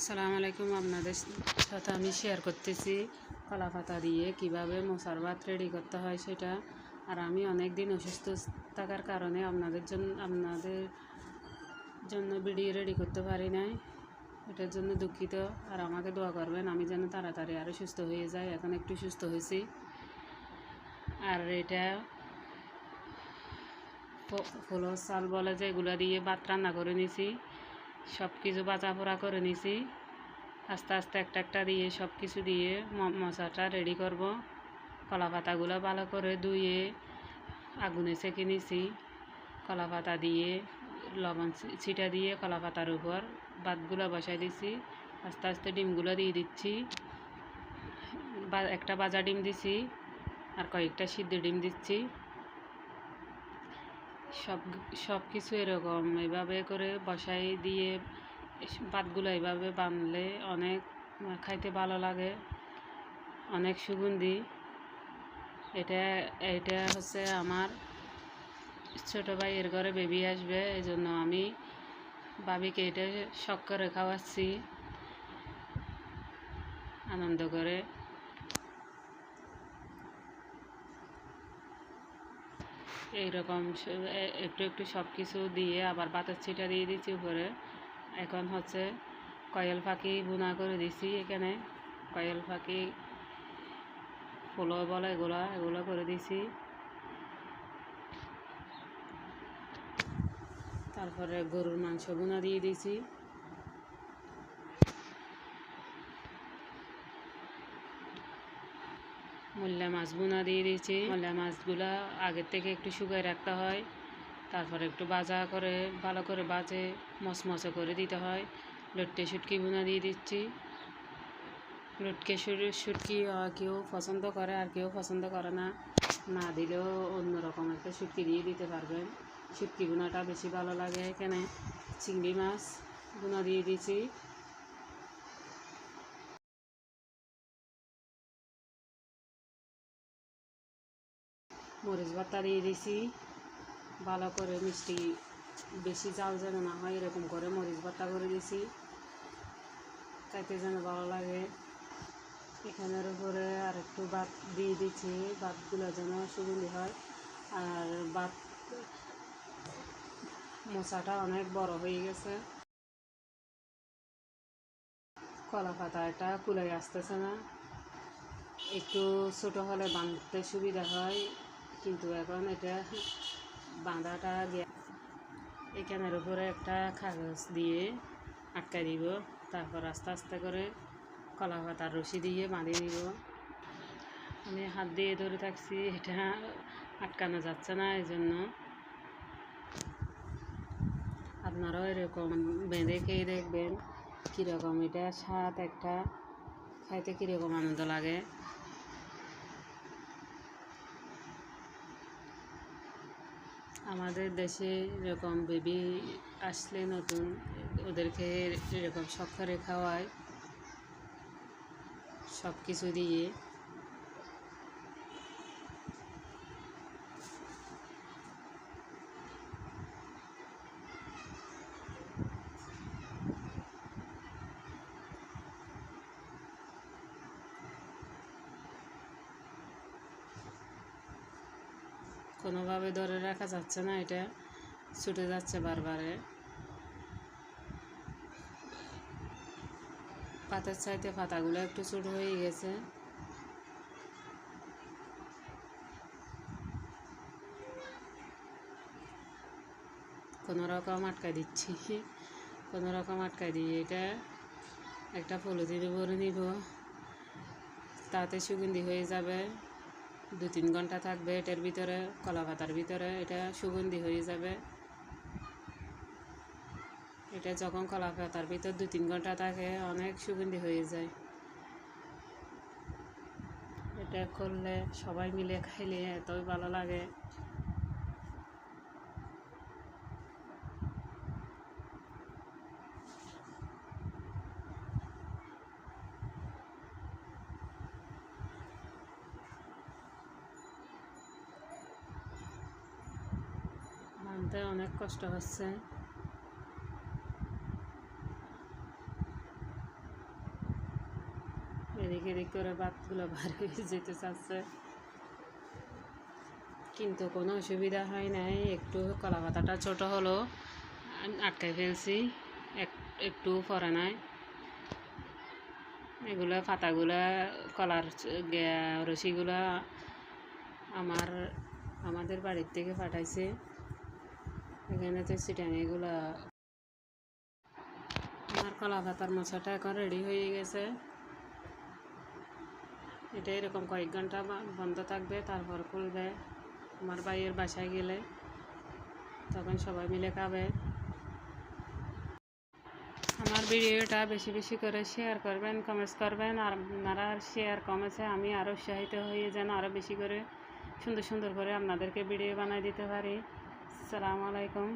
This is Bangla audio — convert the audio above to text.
আসসালামু আলাইকুম, আপনাদের সাথে আমি শেয়ার করতেছি কলা পাতা দিয়ে কীভাবে মশার ভাত রেডি করতে হয় সেটা। আর আমি অনেক দিন অসুস্থ থাকার কারণে আপনাদের জন্য আপনাদের জন্য ভিডিও রেডি করতে পারি নাই। এটার জন্য দুঃখিত। আর আমাকে দোয়া করবেন, আমি যেন তাড়াতাড়ি আরও সুস্থ হয়ে যাই। এখন একটু সুস্থ হয়েছি। আর এটা ফলো, চাল বলে যে এগুলো দিয়ে ভাত রান্না করে নিছি। সব কিছু বাজা পোড়া করে নিছি। আস্তে আস্তে একটা একটা দিয়ে সব কিছু দিয়ে মশাটা রেডি করব। কলা পাতাগুলো ভালো করে ধুয়ে আগুনে সেঁকে নিছি। কলা পাতা দিয়ে, লবণ ছিটা দিয়ে কলা পাতার উপর ভাতগুলো বসাই দিছি। আস্তে আস্তে ডিমগুলো দিয়ে দিচ্ছি। একটা বাজা ডিম দিছি আর কয়েকটা সিদ্ধ ডিম দিচ্ছি। সব সব কিছু এরকম। এভাবে করে বসাই দিয়ে ভাতগুলো এভাবে বানলে অনেক খাইতে ভালো লাগে। অনেক সুগন্ধি। এটা এটা হচ্ছে আমার ছোটো ভাইয়ের ঘরে বেবি আসবে এই জন্য আমি ভাবিকে এটা শখ করে খাওয়াচ্ছি। আনন্দ করে। এইরকম একটু একটু সব কিছু দিয়ে আবার বাতাস ছিটা দিয়ে দিচ্ছি উপরে। এখন হচ্ছে কয়েল পাখি বুনা করে দিছি এখানে। কয়েল পাখি ফুলো বলে, এগুলা, এগুলো করে দিছি। তারপরে গরুর মাংস বুনা দিয়ে দিছি। মূল্যা মাছ বোনা দিয়ে দিয়েছি। মূল্যা মাছগুলা আগের থেকে একটু শুকায় রাখতে হয়। তারপরে একটু বাজা করে, ভালো করে বাজে, মচমচে করে দিতে হয়। লটকে শুটকি বোনা দিয়ে দিচ্ছি। লটকে শুটকি কেউ পছন্দ করে আর কেউ পছন্দ করে না। না দিলেও অন্যরকম একটা শুটকি দিয়ে দিতে পারবেন। শুটকি বোনাটা বেশি ভালো লাগে এখানে। চিংড়ি মাছ বোনা দিয়ে দিয়েছি। মরিচ ভর্তা দিয়ে দিছি। ভালো করে মিষ্টি বেশি জাল যেন না হয়, এরকম করে মরিচ ভর্তা করে দিছি। খাইতে যেন ভালো লাগে। এখানের উপরে আর একটু ভাত দিয়ে দিচ্ছি ভাতগুলো যেন সুগন্ধি হয়। আর ভাত মশাটা অনেক বড় হয়ে গেছে। কলা পাতা এটা কুলাই আসতেছে না। একটু ছোট হলে বাঁধতে সুবিধা হয়। কিন্তু এখন এটা বাঁধাটা এখানের উপরে একটা কাগজ দিয়ে আটকাই দিব। তারপর আস্তে আস্তে করে কলা পাতার রশি দিয়ে বাঁধিয়ে দিব। আমি হাত দিয়ে ধরে থাকছি, এটা আটকানো যাচ্ছে না, এই জন্য। আপনারাও এরকম বেঁধে খেয়ে দেখবেন কীরকম এটা স্বাদ একটা, খাইতে কীরকম আনন্দ লাগে। আমাদের দেশে এরকম বেবি আসলে নতুন ওদেরকে এরকম সক্ষরে খাওয়ায় সব কিছু দিয়ে। কোনোভাবে ধরে রাখা যাচ্ছে না, এটা ছুটে যাচ্ছে বারবারে। পাতার চাইতে পাতাগুলো একটু ছোট হয়ে গেছে। কোনো রকম আটকাই দিচ্ছি কোনো রকম আটকাই দিয়ে এটা একটা পলিথিনে ভরে নিব। তাতে সুগন্ধি হয়ে যাবে। দু তিন ঘণ্টা থাকবে এটার ভিতরে, কলা পাতার ভিতরে, এটা সুগন্ধি হয়ে যাবে। এটা যখন কলা পাতার ভিতর দু তিন ঘণ্টা থাকে, অনেক সুগন্ধি হয়ে যায়। এটা করলে সবাই মিলে খাইলে এতই ভালো লাগে। মানতে অনেক কষ্ট হচ্ছে। এদিক এদিক করে ভাতগুলো বার হয়ে যেতে চাচ্ছে। কিন্তু কোনো অসুবিধা হয় নাই, একটু কলা পাতাটা ছোটো হলো আটকায় ফেলছি, এক একটু পরে নাই। এগুলো পাতাগুলা, কলার রশিগুলা আমার আমাদের বাড়ির থেকে পাঠাইছে এখানে তো সিটাং এগুলা আমার কলা পাতার মশাটা এখন রেডি হয়ে গেছে। এটা এরকম কয়েক ঘণ্টা বন্ধ থাকবে, তারপর খুলবে। আমার ভাইয়ের বাসায় গেলে তখন সবাই মিলে খাবে। আমার ভিডিওটা বেশি বেশি করে শেয়ার করবেন কমেন্টস করবেন, আর আপনারা শেয়ার কমেন্টসে আমি আরও উৎসাহিত হয়ে যেন আরও বেশি করে সুন্দর সুন্দর করে আপনাদেরকে ভিডিও বানাই দিতে পারি। আসসালামু আলাইকুম।